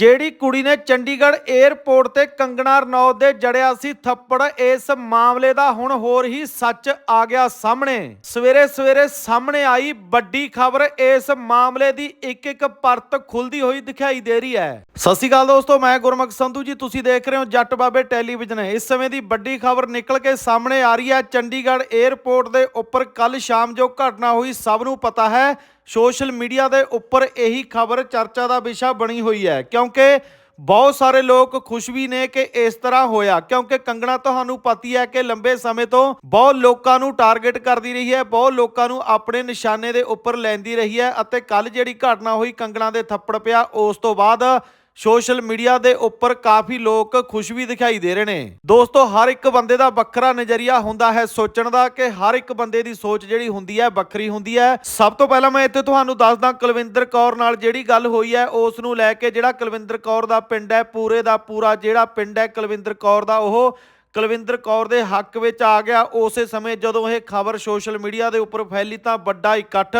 ਜਿਹੜੀ ਕੁੜੀ ਨੇ ਚੰਡੀਗੜ੍ਹ 에ਅਰਪੋਰਟ ਤੇ ਕੰਗਣਾ ਰਣੌਤ ਦੇ ਜੜਿਆ ਸੀ ਥੱਪੜ, ਇਸ ਮਾਮਲੇ ਦਾ ਹੁਣ ਹੋਰ ਹੀ ਸੱਚ ਆ ਗਿਆ ਸਾਹਮਣੇ। ਸਵੇਰੇ ਸਵੇਰੇ ਸਾਹਮਣੇ ਆਈ ਵੱਡੀ ਖਬਰ, ਇਸ ਮਾਮਲੇ ਦੀ ਇੱਕ ਇੱਕ ਪਰਤ ਖੁੱਲਦੀ ਹੋਈ ਦਿਖਾਈ ਦੇ ਰਹੀ ਹੈ। ਸਤਿ ਸ਼੍ਰੀ ਅਕਾਲ ਦੋਸਤੋ, ਮੈਂ ਗੁਰਮੁਖ ਸੰਧੂ ਜੀ, ਤੁਸੀਂ ਦੇਖ ਰਹੇ ਹੋ ਜੱਟ ਬਾਬੇ ਟੈਲੀਵਿਜ਼ਨ। ਇਸ ਸਮੇਂ ਦੀ ਵੱਡੀ ਖਬਰ ਨਿਕਲ ਕੇ ਸਾਹਮਣੇ ਆ ਰਹੀ ਹੈ ਚੰਡੀਗੜ੍ਹ 에ਅਰਪੋਰਟ ਦੇ ਉੱਪਰ। ਕੱਲ ਸ਼ਾਮ ਜੋ ਘਟਨਾ ਹੋਈ, ਸਭ ਨੂੰ ਪਤਾ ਹੈ ਸੋਸ਼ਲ ਮੀਡੀਆ ਦੇ ਉੱਪਰ ਇਹੀ ਖਬਰ ਚਰਚਾ ਦਾ ਵਿਸ਼ਾ ਬਣੀ ਹੋਈ ਹੈ, ਕਿਉਂਕਿ ਬਹੁਤ ਸਾਰੇ ਲੋਕ ਖੁਸ਼ ਵੀ ਨੇ ਕਿ ਇਸ ਤਰ੍ਹਾਂ ਹੋਇਆ, ਕਿਉਂਕਿ ਕੰਗਣਾ ਤੁਹਾਨੂੰ ਪਤੀ ਹੈ ਕਿ ਲੰਬੇ ਸਮੇਂ ਤੋਂ ਬਹੁਤ ਲੋਕਾਂ ਨੂੰ ਟਾਰਗੇਟ ਕਰਦੀ ਰਹੀ ਹੈ, ਬਹੁਤ ਲੋਕਾਂ ਨੂੰ ਆਪਣੇ ਨਿਸ਼ਾਨੇ ਦੇ ਉੱਪਰ ਲੈਂਦੀ ਰਹੀ ਹੈ ਅਤੇ ਕੱਲ ਜਿਹੜੀ ਘਟਨਾ ਹੋਈ ਕੰਗਣਾ ਦੇ ਥੱਪੜ ਪਿਆ, ਉਸ ਤੋਂ ਬਾਅਦ ਸੋਸ਼ਲ ਮੀਡੀਆ ਦੇ ਉੱਪਰ ਕਾਫੀ ਲੋਕ ਖੁਸ਼ ਵੀ ਦਿਖਾਈ ਦੇ ਰਹੇ ਨੇ। ਦੋਸਤੋ, ਹਰ ਇੱਕ ਬੰਦੇ ਦਾ ਵੱਖਰਾ ਨਜ਼ਰੀਆ ਹੁੰਦਾ ਹੈ ਸੋਚਣ ਦਾ ਕਿ ਹਰ ਇੱਕ ਬੰਦੇ ਦੀ ਸੋਚ ਜਿਹੜੀ ਹੁੰਦੀ ਹੈ, ਵੱਖਰੀ ਹੁੰਦੀ ਹੈ। ਸਭ ਤੋਂ ਪਹਿਲਾਂ ਮੈਂ ਇੱਥੇ ਤੁਹਾਨੂੰ ਦੱਸਦਾ, ਕੁਲਵਿੰਦਰ ਕੌਰ ਨਾਲ ਜਿਹੜੀ ਗੱਲ ਹੋਈ ਹੈ, ਉਸ ਨੂੰ ਲੈ ਕੇ ਜਿਹੜਾ ਕੁਲਵਿੰਦਰ ਕੌਰ ਦਾ ਪਿੰਡ ਹੈ, ਪੂਰੇ ਦਾ ਪੂਰਾ ਜਿਹੜਾ ਪਿੰਡ ਹੈ ਕੁਲਵਿੰਦਰ ਕੌਰ ਦਾ, ਉਹ ਕੁਲਵਿੰਦਰ ਕੌਰ ਦੇ ਹੱਕ ਵਿੱਚ ਆ ਗਿਆ। ਉਸੇ ਸਮੇਂ ਜਦੋਂ ਇਹ ਖਬਰ ਸੋਸ਼ਲ ਮੀਡੀਆ ਦੇ ਉੱਪਰ ਫੈਲੀ ਤਾਂ ਵੱਡਾ ਇਕੱਠ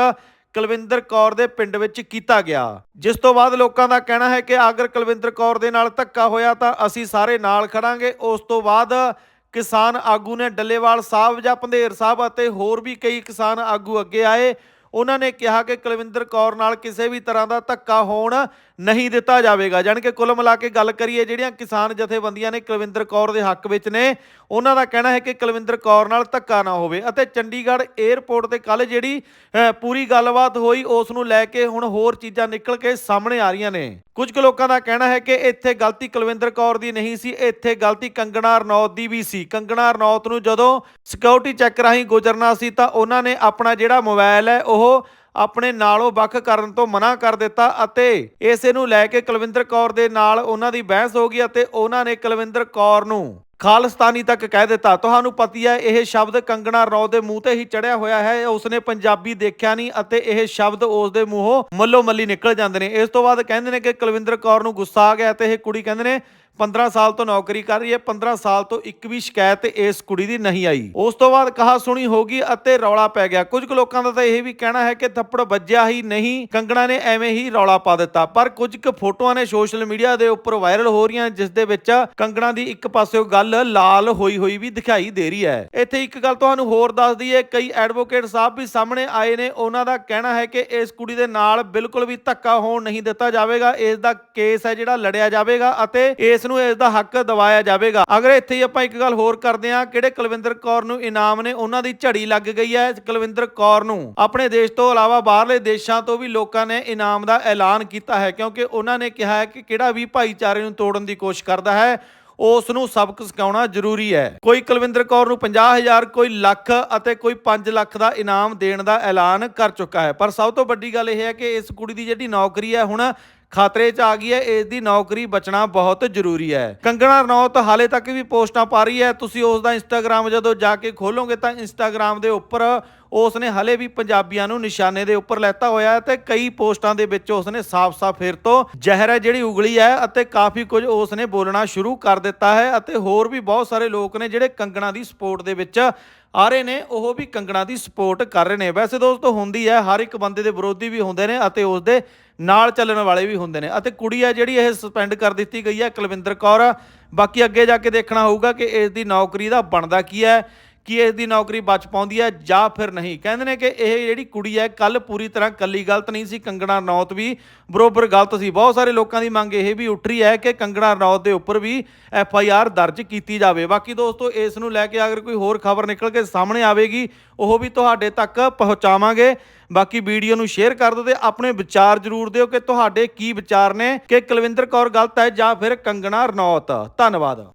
ਕੁਲਵਿੰਦਰ ਕੌਰ ਦੇ ਪਿੰਡ ਵਿੱਚ ਕੀਤਾ ਗਿਆ। ਜਿਸ ਤੋਂ ਬਾਅਦ ਲੋਕਾਂ ਦਾ ਕਹਿਣਾ ਹੈ ਕਿ ਅਗਰ ਕੁਲਵਿੰਦਰ ਕੌਰ ਦੇ ਨਾਲ ਧੱਕਾ ਹੋਇਆ ਤਾਂ ਅਸੀਂ ਸਾਰੇ ਨਾਲ ਖੜਾਂਗੇ। ਉਸ ਤੋਂ ਬਾਅਦ ਕਿਸਾਨ ਆਗੂ ਨੇ ਡੱਲੇਵਾਲ ਸਾਹਿਬ ਜਾਂ ਪੰਧੇਰ ਸਾਹਿਬ ਅਤੇ ਹੋਰ ਵੀ ਕਈ ਕਿਸਾਨ ਆਗੂ ਅੱਗੇ ਆਏ। ਉਹਨਾਂ ਨੇ ਕਿਹਾ ਕਿ ਕੁਲਵਿੰਦਰ ਕੌਰ ਨਾਲ ਕਿਸੇ ਵੀ ਤਰ੍ਹਾਂ ਦਾ ਧੱਕਾ ਹੋਣ ਨਹੀਂ ਦਿੱਤਾ ਜਾਵੇਗਾ। ਜਾਣੀ ਕਿ ਕੁੱਲ ਮਿਲਾ ਕੇ ਗੱਲ ਕਰੀਏ ਜਿਹੜੀਆਂ ਕਿਸਾਨ ਜਥੇਬੰਦੀਆਂ ਨੇ ਕੁਲਵਿੰਦਰ ਕੌਰ ਦੇ ਹੱਕ ਵਿੱਚ ਨੇ ਉਹਨਾਂ ਦਾ ਕਹਿਣਾ ਹੈ ਕਿ ਕੁਲਵਿੰਦਰ ਕੌਰ ਨਾਲ ਧੱਕਾ ਨਾ ਹੋਵੇ ਅਤੇ ਚੰਡੀਗੜ੍ਹ 에ਅਰਪੋਰਟ ਤੇ ਕੱਲ ਜਿਹੜੀ ਅ, ਪੂਰੀ ਗੱਲਬਾਤ ਹੋਈ ਉਸ ਨੂੰ ਲੈ ਕੇ ਹੁਣ ਹੋਰ ਚੀਜ਼ਾਂ ਨਿਕਲ ਕੇ ਸਾਹਮਣੇ ਆ ਰਹੀਆਂ ਨੇ। ਕੁਝ ਕੁ ਲੋਕਾਂ ਦਾ ਕਹਿਣਾ ਹੈ ਕਿ ਇੱਥੇ ਗਲਤੀ ਕੁਲਵਿੰਦਰ ਕੌਰ ਦੀ ਨਹੀਂ ਸੀ, ਇੱਥੇ ਗਲਤੀ ਕੰਗਣਾ ਰਣੌਤ ਦੀ ਵੀ ਸੀ। ਕੰਗਣਾ ਰਣੌਤ ਨੂੰ ਜਦੋਂ ਸਿਕਿਉਰਿਟੀ ਚੈੱਕ ਰਾਹੀਂ ਗੁਜ਼ਰਨਾ ਸੀ ਤਾਂ ਉਹਨਾਂ ਨੇ ਆਪਣਾ ਜਿਹੜਾ ਮੋਬਾਈਲ ਹੈ, ਉਹ ਆਪਣੇ ਨਾਲੋਂ ਵੱਖ ਕਰਨ ਤੋਂ ਮਨਾ ਕਰ ਦਿੱਤਾ ਅਤੇ ਇਸੇ ਨੂੰ ਲੈ ਕੇ ਕੁਲਵਿੰਦਰ ਕੌਰ ਦੇ ਨਾਲ ਉਹਨਾਂ ਦੀ ਬਹਿਸ ਹੋ ਗਈ ਅਤੇ ਉਹਨਾਂ ਨੇ ਕੁਲਵਿੰਦਰ ਕੌਰ ਨੂੰ ਖਾਲਿਸਤਾਨੀ ਤੱਕ ਕਹਿ ਦਿੱਤਾ। ਤੁਹਾਨੂੰ ਪਤੀ ਹੈ, ਇਹ ਸ਼ਬਦ ਕੰਗਣਾ ਰਣੌਤ ਦੇ ਮੂੰਹ ਤੇ ਹੀ ਚੜਿਆ ਹੋਇਆ ਹੈ। ਉਸਨੇ ਪੰਜਾਬੀ ਦੇਖਿਆ ਨਹੀਂ ਅਤੇ ਇਹ ਸ਼ਬਦ ਉਸ ਦੇ ਮੂੰਹੋਂ ਮੱਲੋ ਮੱਲੀ ਨਿਕਲ ਜਾਂਦੇ ਨੇ। ਇਸ ਤੋਂ ਬਾਅਦ ਕਹਿੰਦੇ ਨੇ ਕਿ ਕੁਲਵਿੰਦਰ ਕੌਰ ਨੂੰ ਗੁੱਸਾ ਆ ਗਿਆ ਤੇ ਇਹ ਕੁੜੀ ਕਹਿੰਦੇ ਨੇ 15 ਸਾਲ ਤੋਂ ਨੌਕਰੀ ਕਰ ਰਹੀ ਹੈ 15 ਸਾਲ ਤੋਂ ਇੱਕ ਵੀ ਸ਼ਿਕਾਇਤ ਇਸ ਕੁੜੀ ਦੀ ਨਹੀਂ ਆਈ। ਉਸ ਤੋਂ ਬਾਅਦ ਕਹਾ ਸੁਣੀ ਹੋਗੀ ਅਤੇ ਰੌਲਾ ਪੈ ਗਿਆ। ਕੁਝ ਕੁ ਲੋਕਾਂ ਦਾ ਤਾਂ ਇਹ ਵੀ ਕਹਿਣਾ ਹੈ ਕਿ ਥੱਪੜ ਵੱਜਿਆ ਹੀ ਨਹੀਂ, ਕੰਗਣਾ ਨੇ ਐਵੇਂ ਹੀ ਰੌਲਾ ਪਾ ਦਿੱਤਾ। ਪਰ ਕੁਝ ਕੁ ਫੋਟੋਆਂ ਨੇ ਸੋਸ਼ਲ ਮੀਡੀਆ ਦੇ ਉੱਪਰ ਵਾਇਰਲ ਹੋ ਰਹੀਆਂ, ਜਿਸ ਦੇ ਵਿੱਚ ਕੰਗਣਾ ਦੀ ਇੱਕ ਪਾਸਿਓਂ ਗੱਲ ਲਾਲ ਹੋਈ ਹੋਈ ਵੀ ਦਿਖਾਈ ਦੇ ਰਹੀ ਹੈ। ਇੱਥੇ ਇੱਕ ਗੱਲ ਤੁਹਾਨੂੰ ਹੋਰ ਦੱਸ ਦਈਏ, ਕਈ ਐਡਵੋਕੇਟ ਸਾਹਿਬ ਵੀ ਸਾਹਮਣੇ ਆਏ ਨੇ। ਉਹਨਾਂ ਦਾ ਕਹਿਣਾ ਹੈ ਕਿ ਇਸ ਕੁੜੀ ਦੇ ਨਾਲ ਬਿਲਕੁਲ ਵੀ ਧੱਕਾ ਹੋਣ ਨਹੀਂ ਦਿੱਤਾ ਜਾਵੇਗਾ। ਇਸ ਦਾ ਕੇਸ ਹੈ ਜਿਹੜਾ ਲੜਿਆ ਜਾਵੇਗਾ ਅਤੇ ਇਸ ਨੂੰ ਇਸ ਦਾ ਹੱਕ ਦਿਵਾਇਆ ਜਾਵੇਗਾ। ਅਗਰ ਇੱਥੇ ਹੀ ਆਪਾਂ ਇੱਕ ਗੱਲ ਹੋਰ ਕਰਦੇ ਹਾਂ, ਕਿਹੜੇ ਕੁਲਵਿੰਦਰ ਕੌਰ ਨੂੰ ਇਨਾਮ ਨੇ, ਉਹਨਾਂ ਦੀ ਝੜੀ ਲੱਗ ਗਈ ਹੈ ਕੁਲਵਿੰਦਰ ਕੌਰ ਨੂੰ। ਆਪਣੇ ਦੇਸ਼ ਤੋਂ ਇਲਾਵਾ ਬਾਹਰਲੇ ਦੇਸ਼ਾਂ ਤੋਂ ਵੀ ਲੋਕਾਂ ਨੇ ਇਨਾਮ ਦਾ ਐਲਾਨ ਕੀਤਾ ਹੈ, ਕਿਉਂਕਿ ਉਹਨਾਂ ਨੇ ਕਿਹਾ ਹੈ ਕਿ ਕਿਹੜਾ ਵੀ ਭਾਈਚਾਰੇ ਨੂੰ ਤੋੜਨ ਦੀ ਕੋਸ਼ਿਸ਼ ਕਰਦਾ ਹੈ, ਉਸ ਨੂੰ ਸਬਕ ਸਿਖਾਉਣਾ ਜ਼ਰੂਰੀ ਹੈ। ਕੋਈ ਕੁਲਵਿੰਦਰ ਕੌਰ ਨੂੰ 50000 ਕੋਈ ਲੱਖ ਅਤੇ ਕੋਈ 5 ਲੱਖ ਦਾ ਇਨਾਮ ਦੇਣ ਦਾ ਐਲਾਨ ਕਰ ਚੁੱਕਾ ਹੈ। ਪਰ ਸਭ ਤੋਂ ਵੱਡੀ ਗੱਲ ਇਹ ਹੈ ਕਿ ਇਸ ਕੁੜੀ ਦੀ ਜਿਹੜੀ ਨੌਕਰੀ ਹੈ, ਹੁਣ ਖਤਰੇ 'ਚ ਆ ਗਈ ਹੈ, ਇਸ ਦੀ ਨੌਕਰੀ ਬਚਣਾ ਬਹੁਤ ਜ਼ਰੂਰੀ ਹੈ। ਕੰਗਣਾ ਰਣੌਤ, ਹਾਲੇ ਤੱਕ ਵੀ ਪੋਸਟਾਂ ਪਾ ਰਹੀ ਹੈ। ਤੁਸੀਂ ਉਸ ਦਾ ਇੰਸਟਾਗ੍ਰam ਜਦੋਂ ਜਾ ਕੇ ਖੋਲੋਗੇ ਤਾਂ ਇੰਸਟਾਗ੍ਰam ਦੇ ਉੱਪਰ ਉਸ ਨੇ ਹਲੇ ਵੀ ਪੰਜਾਬੀਆਂ ਨੂੰ ਨਿਸ਼ਾਨੇ ਦੇ ਉੱਪਰ ਲੈਤਾ ਹੋਇਆ ਹੈ ਤੇ ਕਈ ਪੋਸਟਾਂ ਦੇ ਵਿੱਚ ਉਸ ਨੇ ਸਾਫ਼-ਸਾਫ਼ ਫਿਰ ਤੋਂ ਜ਼ਹਿਰ ਹੈ ਜਿਹੜੀ ਉਗਲੀ ਹੈ ਅਤੇ ਕਾਫੀ ਕੁਝ ਉਸ ਨੇ ਬੋਲਣਾ ਸ਼ੁਰੂ ਕਰ ਦਿੱਤਾ ਹੈ ਅਤੇ ਹੋਰ ਵੀ ਬਹੁਤ ਸਾਰੇ ਲੋਕ ਨੇ ਜਿਹੜੇ ਕੰਗਣਾ ਦੀ ਸਪੋਰਟ ਦੇ ਵਿੱਚ ਆ ਰਹੇ ਨੇ, ਉਹ ਵੀ ਕੰਗਣਾ ਦੀ ਸਪੋਰਟ ਕਰ ਰਹੇ ਨੇ। ਵੈਸੇ ਦੋਸਤੋ, ਹੁੰਦੀ ਹੈ, ਹਰ ਇੱਕ ਬੰਦੇ ਦੇ ਵਿਰੋਧੀ ਵੀ ਹੁੰਦੇ ਨੇ ਅਤੇ ਉਸ ਦੇ ਨਾਲ ਚੱਲਣ ਵਾਲੇ ਵੀ ਹੁੰਦੇ ਨੇ। ਅਤੇ ਕੁੜੀ ਹੈ ਜਿਹੜੀ ਇਹ ਸਸਪੈਂਡ ਕਰ ਦਿੱਤੀ ਗਈ ਹੈ, ਕੁਲਵਿੰਦਰ ਕੌਰ। ਬਾਕੀ ਅੱਗੇ ਜਾ ਕੇ ਦੇਖਣਾ ਹੋਊਗਾ ਕਿ ਇਸ ਦੀ ਨੌਕਰੀ ਦਾ ਬਣਦਾ ਕੀ ਹੈ। ਕਿ ਇਸ ਦੀ ਨੌਕਰੀ ਬਚ ਪਾਉਂਦੀ ਹੈ ਜਾਂ ਫਿਰ ਨਹੀਂ। ਕਹਿੰਦੇ ਨੇ ਕਿ ਇਹ ਜਿਹੜੀ ਕੁੜੀ ਹੈ ਕੱਲ ਪੂਰੀ ਤਰ੍ਹਾਂ ਕੱਲੀ ਗਲਤ ਨਹੀਂ ਸੀ, ਕੰਗਣਾ ਰਣੌਤ ਵੀ ਬਰੋਬਰ ਗਲਤ ਸੀ। ਬਹੁਤ ਸਾਰੇ ਲੋਕਾਂ ਦੀ ਮੰਗ ਇਹ ਵੀ ਉੱਠ ਰਹੀ ਹੈ ਕਿ ਕੰਗਣਾ ਰਣੌਤ ਦੇ ਉੱਪਰ ਵੀ ਐਫ ਆਈ ਆਰ ਦਰਜ ਕੀਤੀ ਜਾਵੇ। ਬਾਕੀ ਦੋਸਤੋ, ਇਸ ਨੂੰ ਲੈ ਕੇ ਅਗਰ ਕੋਈ ਹੋਰ ਖਬਰ ਨਿਕਲ ਕੇ ਸਾਹਮਣੇ ਆਵੇਗੀ, ਉਹ ਵੀ ਤੁਹਾਡੇ ਤੱਕ ਪਹੁੰਚਾਵਾਂਗੇ। ਬਾਕੀ ਵੀਡੀਓ ਨੂੰ ਸ਼ੇਅਰ ਕਰ ਦਿਓ ਤੇ ਆਪਣੇ ਵਿਚਾਰ ਜ਼ਰੂਰ ਦਿਓ ਕਿ ਤੁਹਾਡੇ ਕੀ ਵਿਚਾਰ ਨੇ, ਕਿ ਕੁਲਵਿੰਦਰ ਕੌਰ ਗਲਤ ਹੈ ਜਾਂ ਫਿਰ ਕੰਗਣਾ ਰਣੌਤ। ਧੰਨਵਾਦ।